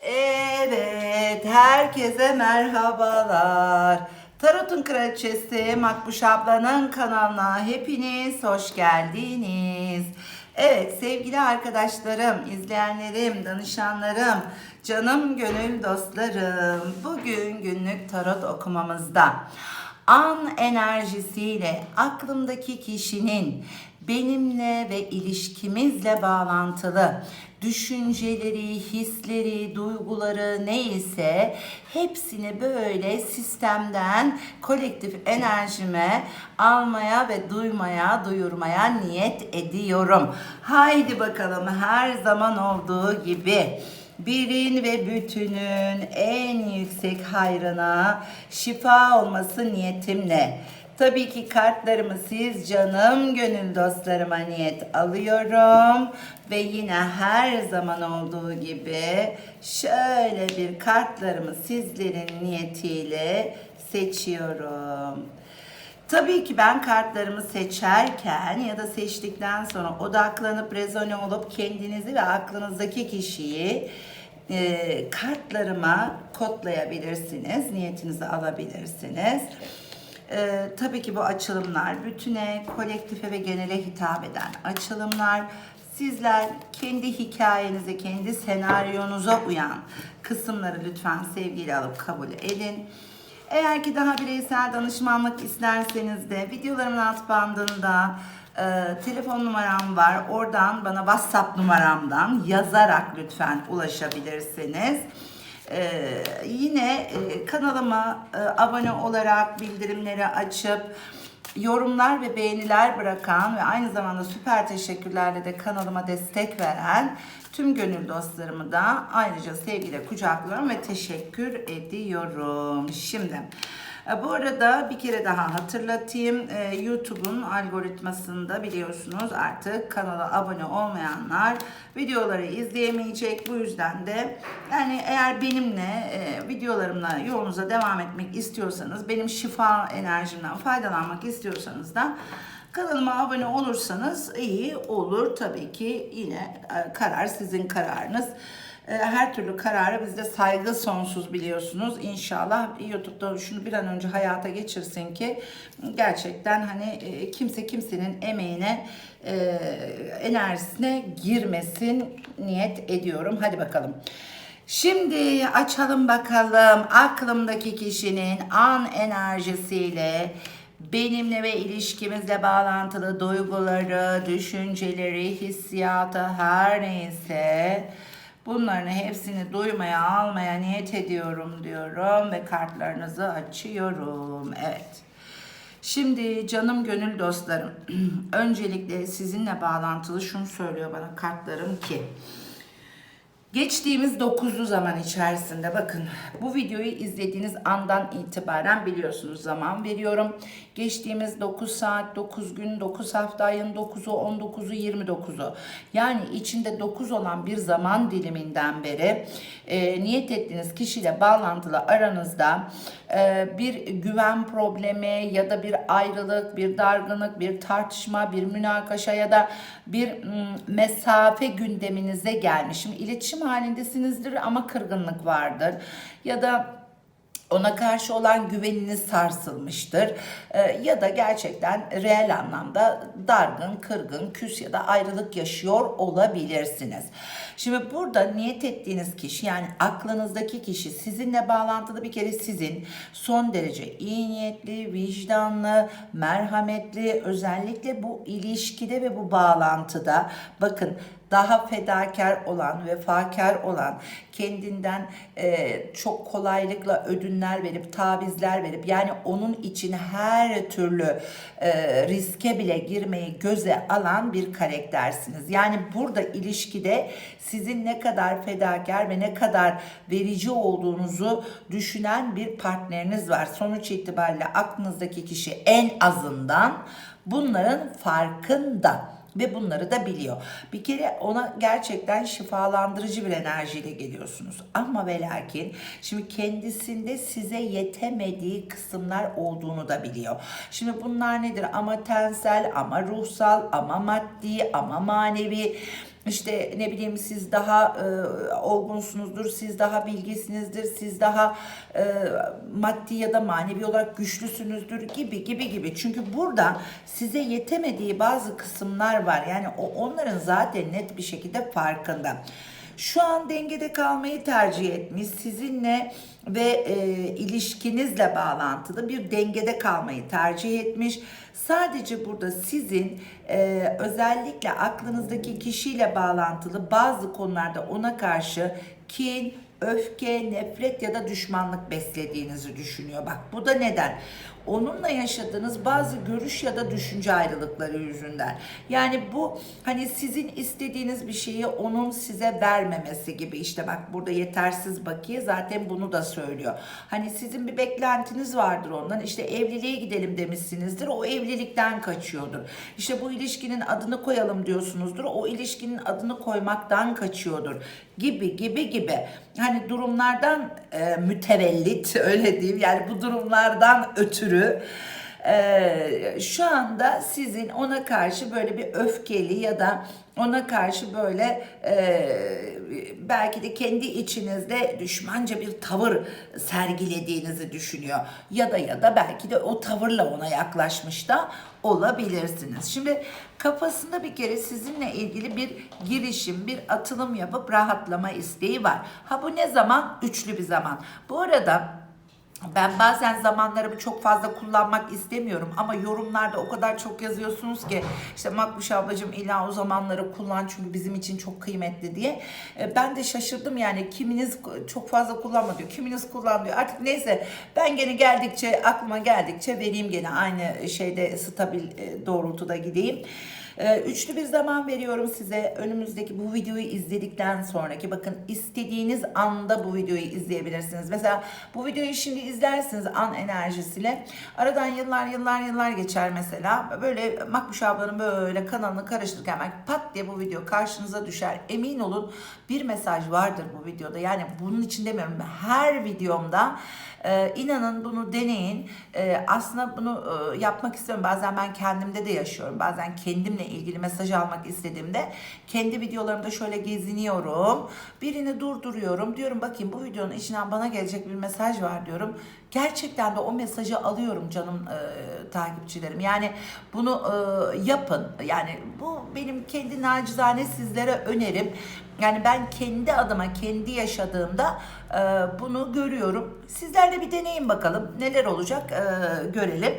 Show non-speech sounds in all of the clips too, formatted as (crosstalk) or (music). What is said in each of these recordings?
Evet, herkese merhabalar. Tarot'un Kraliçesi Makbuş ablanın kanalına hepiniz hoş geldiniz. Evet sevgili arkadaşlarım, izleyenlerim, danışanlarım, canım gönül dostlarım. Bugün günlük tarot okumamızda an enerjisiyle aklımdaki kişinin benimle ve ilişkimizle bağlantılı düşünceleri, hisleri, duyguları neyse hepsini böyle sistemden kolektif enerjime almaya ve duymaya, duyurmaya niyet ediyorum. Haydi bakalım her zaman olduğu gibi birin ve bütünün en yüksek hayrına şifa olması niyetimle. Tabii ki kartlarımı siz canım gönül dostlarıma niyet alıyorum. Ve yine her zaman olduğu gibi şöyle bir kartlarımı sizlerin niyetiyle seçiyorum. Tabii ki ben kartlarımı seçerken ya da seçtikten sonra odaklanıp rezone olup kendinizi ve aklınızdaki kişiyi e, kartlarıma kodlayabilirsiniz. Niyetinizi alabilirsiniz. E, tabii ki bu açılımlar bütüne, kolektife ve genele hitap eden açılımlar. Sizler kendi hikayenize, kendi senaryonuza uyan kısımları lütfen sevgiyle alıp kabul edin. Eğer ki daha bireysel danışmanlık isterseniz de videolarımın alt bandında e, telefon numaram var. Oradan bana WhatsApp numaramdan yazarak lütfen ulaşabilirsiniz. E, yine e, kanalıma e, abone olarak bildirimleri açıp yorumlar ve beğeniler bırakan ve aynı zamanda süper teşekkürlerle de kanalıma destek veren tüm gönül dostlarımı da ayrıca sevgiyle kucaklıyorum ve teşekkür ediyorum. Şimdi bu arada bir kere daha hatırlatayım. E, YouTube'un algoritmasında biliyorsunuz artık kanala abone olmayanlar videoları izleyemeyecek. Bu yüzden de yani eğer benimle e, videolarımla yolunuza devam etmek istiyorsanız, benim şifa enerjimden faydalanmak istiyorsanız da Kanalıma abone olursanız iyi olur. Tabii ki yine e, karar sizin kararınız. E, Her türlü karara bizde saygı sonsuz biliyorsunuz. İnşallah YouTube'da şunu bir an önce hayata geçirsin ki gerçekten hani e, kimse kimsenin emeğine, e, enerjisine girmesin niyet ediyorum. Hadi bakalım. Şimdi açalım bakalım aklımdaki kişinin an enerjisiyle benimle ve ilişkimizle bağlantılı duyguları, düşünceleri, hissiyatı her neyse bunların hepsini duymaya, almaya niyet ediyorum diyorum ve kartlarınızı açıyorum. Evet. Şimdi canım gönül dostlarım, (clears throat) öncelikle sizinle bağlantılı şunu söylüyor bana kartlarım ki Geçtiğimiz 9'lu zaman içerisinde bakın bu videoyu izlediğiniz andan itibaren biliyorsunuz zaman veriyorum. Geçtiğimiz 9 saat, 9 gün, 9 hafta ayın 9'u, 19'u, 29'u yani içinde 9 olan bir zaman diliminden beri e, niyet ettiğiniz kişiyle bağlantılı aranızda bir güven problemi ya da bir ayrılık, bir dargınlık, bir tartışma, bir münakaşa ya da bir mesafe gündeminize gelmiş. Şimdi iletişim halindesinizdir ama kırgınlık vardır ya da ona karşı olan güveniniz sarsılmıştır Ee, ya da gerçekten reel anlamda dargın, kırgın, küs ya da ayrılık yaşıyor olabilirsiniz. Şimdi burada niyet ettiğiniz kişi yani aklınızdaki kişi sizinle bağlantılı bir kere sizin son derece iyi niyetli, vicdanlı, merhametli özellikle bu ilişkide ve bu bağlantıda bakın daha fedakar olan, vefakar olan, kendinden e, çok kolaylıkla ödünler verip, tavizler verip yani onun için her türlü e, riske bile girmeyi göze alan bir karaktersiniz. Yani burada ilişkide sizin ne kadar fedakar ve ne kadar verici olduğunuzu düşünen bir partneriniz var. Sonuç itibariyle aklınızdaki kişi en azından bunların farkında ve bunları da biliyor. Bir kere ona gerçekten şifalandırıcı bir enerjiyle geliyorsunuz. Ama ve lakin şimdi kendisinde size yetemediği kısımlar olduğunu da biliyor. Şimdi bunlar nedir? Ama tensel, ama ruhsal, ama maddi, ama manevi işte ne bileyim siz daha e, olgunsunuzdur, siz daha bilgisinizdir, siz daha e, maddi ya da manevi olarak güçlüsünüzdür gibi gibi gibi. Çünkü burada size yetemediği bazı kısımlar var. Yani o onların zaten net bir şekilde farkında. Şu an dengede kalmayı tercih etmiş. Sizinle ve e, ilişkinizle bağlantılı bir dengede kalmayı tercih etmiş. Sadece burada sizin e, özellikle aklınızdaki kişiyle bağlantılı bazı konularda ona karşı kin, öfke, nefret ya da düşmanlık beslediğinizi düşünüyor. Bak bu da neden? Onunla yaşadığınız bazı görüş ya da düşünce ayrılıkları yüzünden. Yani bu hani sizin istediğiniz bir şeyi onun size vermemesi gibi. İşte bak burada yetersiz bakiye zaten bunu da söylüyor. Hani sizin bir beklentiniz vardır ondan. İşte evliliğe gidelim demişsinizdir. O evlilikten kaçıyordur. İşte bu ilişkinin adını koyalım diyorsunuzdur. O ilişkinin adını koymaktan kaçıyordur. Gibi gibi gibi. Hani durumlardan e, mütevellit (laughs) öyle diyeyim. Yani bu durumlardan ötürü e, şu anda sizin ona karşı böyle bir öfkeli ya da ona karşı böyle e, belki de kendi içinizde düşmanca bir tavır sergilediğinizi düşünüyor. Ya da ya da belki de o tavırla ona yaklaşmış da olabilirsiniz. Şimdi kafasında bir kere sizinle ilgili bir girişim, bir atılım yapıp rahatlama isteği var. Ha bu ne zaman? Üçlü bir zaman. Bu arada ben bazen zamanlarımı çok fazla kullanmak istemiyorum ama yorumlarda o kadar çok yazıyorsunuz ki işte Makbuş ablacığım illa o zamanları kullan çünkü bizim için çok kıymetli diye. E, Ben de şaşırdım yani kiminiz çok fazla kullanma diyor, kiminiz kullan diyor. Artık neyse ben gene geldikçe aklıma geldikçe vereyim gene aynı şeyde stabil e, doğrultuda gideyim. Ee, Üçlü bir zaman veriyorum size. Önümüzdeki bu videoyu izledikten sonraki bakın istediğiniz anda bu videoyu izleyebilirsiniz. Mesela bu videoyu şimdi izlersiniz an enerjisiyle. Aradan yıllar yıllar yıllar geçer mesela. Böyle Makbuş ablanın böyle kanalını karıştırırken ben pat diye bu video karşınıza düşer. Emin olun bir mesaj vardır bu videoda. Yani bunun için demiyorum. Her videomda ee, inanın bunu deneyin. Ee, aslında bunu e, yapmak istiyorum. Bazen ben kendimde de yaşıyorum. Bazen kendimle ilgili mesaj almak istediğimde kendi videolarımda şöyle geziniyorum. Birini durduruyorum. Diyorum bakayım bu videonun içinden bana gelecek bir mesaj var diyorum. Gerçekten de o mesajı alıyorum canım e, takipçilerim. Yani bunu e, yapın. Yani bu benim kendi nacizane sizlere önerim. Yani ben kendi adıma, kendi yaşadığımda e, bunu görüyorum. Sizler de bir deneyin bakalım neler olacak e, görelim.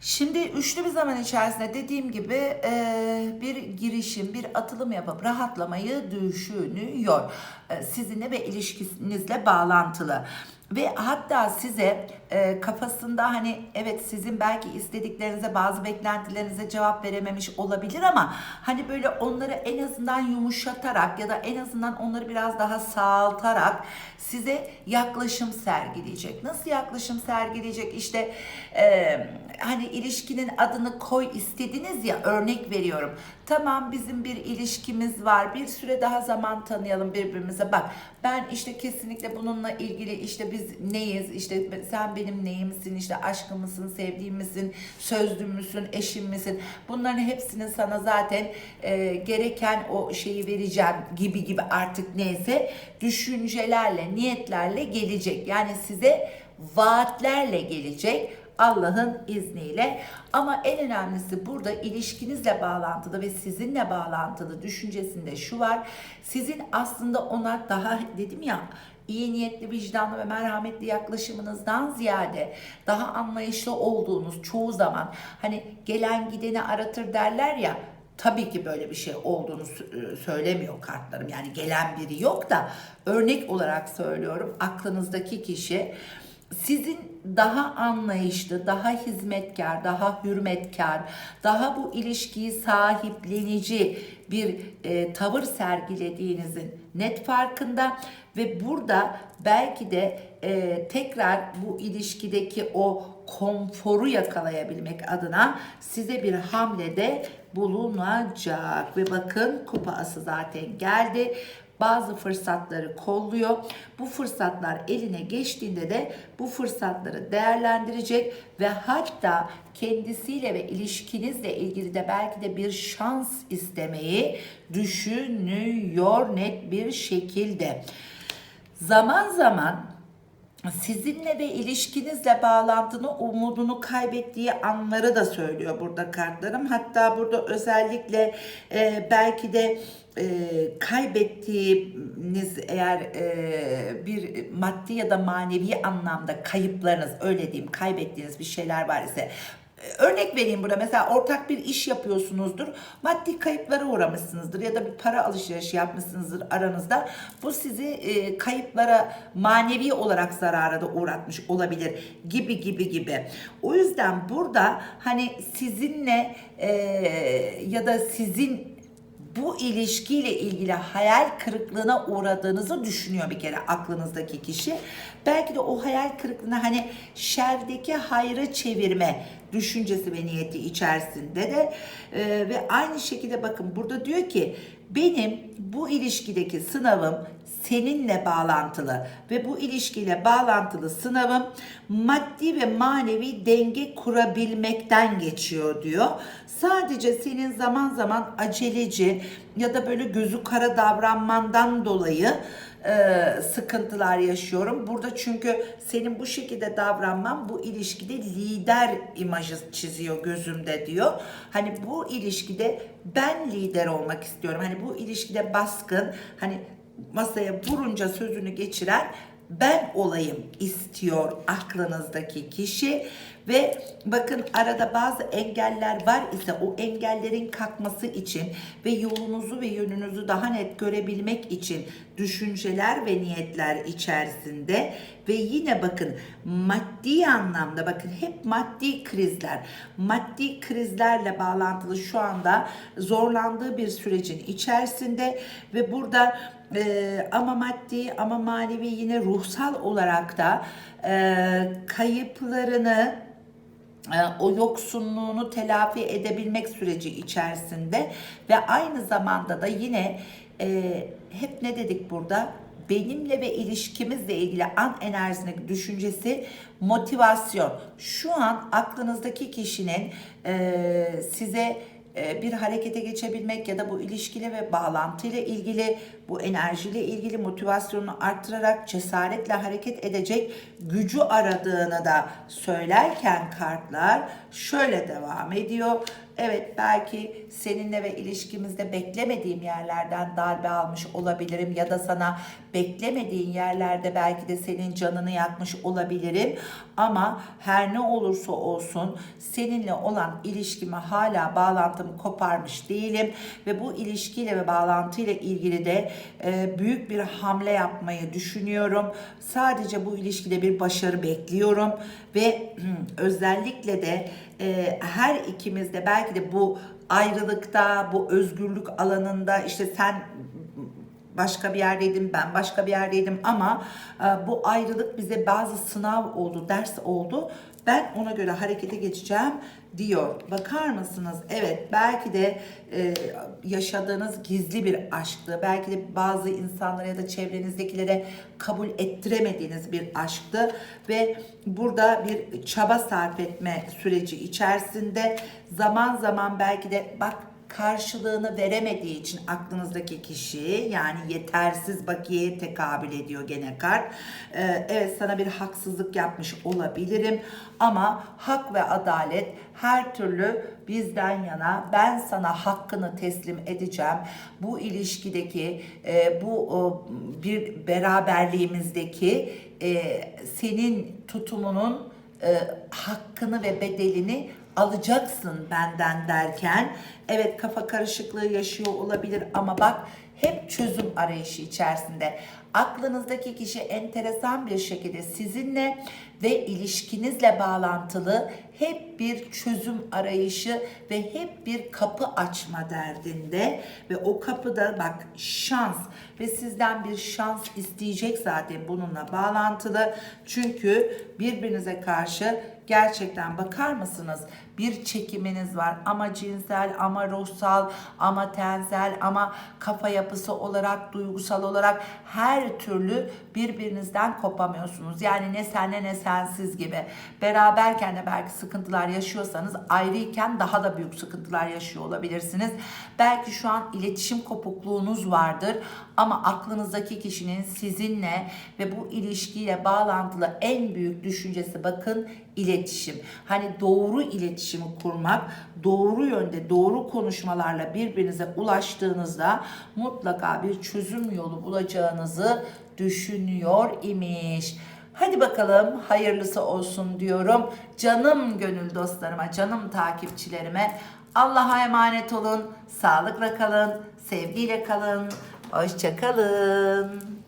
Şimdi üçlü bir zaman içerisinde dediğim gibi e, bir girişim, bir atılım yapıp rahatlamayı düşünüyor. E, sizinle ve ilişkinizle bağlantılı. Ve hatta size e, kafasında hani evet sizin belki istediklerinize bazı beklentilerinize cevap verememiş olabilir ama hani böyle onları en azından yumuşatarak ya da en azından onları biraz daha sağaltarak size yaklaşım sergileyecek. Nasıl yaklaşım sergileyecek? İşte e, hani ilişkinin adını koy istediniz ya örnek veriyorum. Tamam bizim bir ilişkimiz var. Bir süre daha zaman tanıyalım birbirimize. Bak ben işte kesinlikle bununla ilgili işte biz neyiz? İşte sen benim neyimsin? İşte aşkımısın, sevdiğimsin, sözlüm müsün, eşim misin? Bunların hepsini sana zaten e, gereken o şeyi vereceğim gibi gibi artık neyse düşüncelerle, niyetlerle gelecek. Yani size vaatlerle gelecek. Allah'ın izniyle. Ama en önemlisi burada ilişkinizle bağlantılı ve sizinle bağlantılı düşüncesinde şu var. Sizin aslında ona daha dedim ya iyi niyetli, vicdanlı ve merhametli yaklaşımınızdan ziyade daha anlayışlı olduğunuz çoğu zaman hani gelen gideni aratır derler ya Tabii ki böyle bir şey olduğunu sö- söylemiyor kartlarım. Yani gelen biri yok da örnek olarak söylüyorum. Aklınızdaki kişi sizin daha anlayışlı, daha hizmetkar, daha hürmetkar, daha bu ilişkiyi sahiplenici bir e, tavır sergilediğinizin net farkında ve burada belki de e, tekrar bu ilişkideki o konforu yakalayabilmek adına size bir hamlede bulunacak ve bakın kupa ası zaten geldi. bazı fırsatları kolluyor. Bu fırsatlar eline geçtiğinde de bu fırsatları değerlendirecek ve hatta kendisiyle ve ilişkinizle ilgili de belki de bir şans istemeyi düşünüyor net bir şekilde. Zaman zaman sizinle ve ilişkinizle bağlantını, umudunu kaybettiği anları da söylüyor burada kartlarım. Hatta burada özellikle e, belki de e, kaybettiğiniz eğer e, bir maddi ya da manevi anlamda kayıplarınız öyle diyeyim kaybettiğiniz bir şeyler var ise Örnek vereyim burada mesela ortak bir iş yapıyorsunuzdur. Maddi kayıplara uğramışsınızdır ya da bir para alışverişi yapmışsınızdır aranızda. Bu sizi e, kayıplara manevi olarak zarara da uğratmış olabilir gibi gibi gibi. O yüzden burada hani sizinle e, ya da sizin bu ilişkiyle ilgili hayal kırıklığına uğradığınızı düşünüyor bir kere aklınızdaki kişi. Belki de o hayal kırıklığına hani şerdeki hayrı çevirme düşüncesi ve niyeti içerisinde de e, ve aynı şekilde bakın burada diyor ki benim bu ilişkideki sınavım seninle bağlantılı ve bu ilişkiyle bağlantılı sınavım maddi ve manevi denge kurabilmekten geçiyor diyor. Sadece senin zaman zaman aceleci ya da böyle gözü kara davranmandan dolayı e, sıkıntılar yaşıyorum. Burada çünkü senin bu şekilde davranman bu ilişkide lider imajı çiziyor gözümde diyor. Hani bu ilişkide ben lider olmak istiyorum. Hani bu ilişkide baskın, hani masaya vurunca sözünü geçiren ben olayım istiyor aklınızdaki kişi. Ve bakın arada bazı engeller var ise o engellerin kalkması için ve yolunuzu ve yönünüzü daha net görebilmek için düşünceler ve niyetler içerisinde. Ve yine bakın maddi anlamda bakın hep maddi krizler maddi krizlerle bağlantılı şu anda zorlandığı bir sürecin içerisinde. Ve burada e, ama maddi ama manevi yine ruhsal olarak da e, kayıplarını e, o yoksunluğunu telafi edebilmek süreci içerisinde ve aynı zamanda da yine e, hep ne dedik burada benimle ve ilişkimizle ilgili an enerjisindeki düşüncesi motivasyon. Şu an aklınızdaki kişinin e, size e, bir harekete geçebilmek ya da bu ilişkiyle ve bağlantıyla ilgili bu enerjiyle ilgili motivasyonunu arttırarak cesaretle hareket edecek gücü aradığını da söylerken kartlar şöyle devam ediyor. Evet belki seninle ve ilişkimizde beklemediğim yerlerden darbe almış olabilirim ya da sana beklemediğin yerlerde belki de senin canını yakmış olabilirim ama her ne olursa olsun seninle olan ilişkimi hala bağlantımı koparmış değilim ve bu ilişkiyle ve bağlantıyla ilgili de e, büyük bir hamle yapmayı düşünüyorum. Sadece bu ilişkide bir başarı bekliyorum ve özellikle de e, her ikimiz de belki de bu ayrılıkta, bu özgürlük alanında işte sen başka bir yerdeydim, ben başka bir yerdeydim ama e, bu ayrılık bize bazı sınav oldu, ders oldu. Ben ona göre harekete geçeceğim diyor. Bakar mısınız? Evet belki de e, yaşadığınız gizli bir aşktı. Belki de bazı insanlara ya da çevrenizdekilere kabul ettiremediğiniz bir aşktı. Ve burada bir çaba sarf etme süreci içerisinde zaman zaman belki de bak karşılığını veremediği için aklınızdaki kişi yani yetersiz bakiyeye tekabül ediyor gene kart. Ee, evet sana bir haksızlık yapmış olabilirim ama hak ve adalet her türlü bizden yana ben sana hakkını teslim edeceğim. Bu ilişkideki e, bu o, bir beraberliğimizdeki e, senin tutumunun e, hakkını ve bedelini alacaksın benden derken evet kafa karışıklığı yaşıyor olabilir ama bak hep çözüm arayışı içerisinde. Aklınızdaki kişi enteresan bir şekilde sizinle ve ilişkinizle bağlantılı hep bir çözüm arayışı ve hep bir kapı açma derdinde ve o kapıda bak şans ve sizden bir şans isteyecek zaten bununla bağlantılı. Çünkü birbirinize karşı gerçekten bakar mısınız? Bir çekiminiz var. Ama cinsel, ama ruhsal, ama tensel, ama kafa yapısı olarak, duygusal olarak her türlü birbirinizden kopamıyorsunuz. Yani ne senle ne sensiz gibi. Beraberken de belki sıkıntılar yaşıyorsanız ayrıyken daha da büyük sıkıntılar yaşıyor olabilirsiniz. Belki şu an iletişim kopukluğunuz vardır ama aklınızdaki kişinin sizinle ve bu ilişkiyle bağlantılı en büyük düşüncesi bakın iletişim. Hani doğru iletişimi kurmak, doğru yönde doğru konuşmalarla birbirinize ulaştığınızda mutlaka bir çözüm yolu bulacağınızı düşünüyor imiş. Hadi bakalım hayırlısı olsun diyorum. Canım gönül dostlarıma, canım takipçilerime Allah'a emanet olun. Sağlıkla kalın, sevgiyle kalın. Hoşça kalın.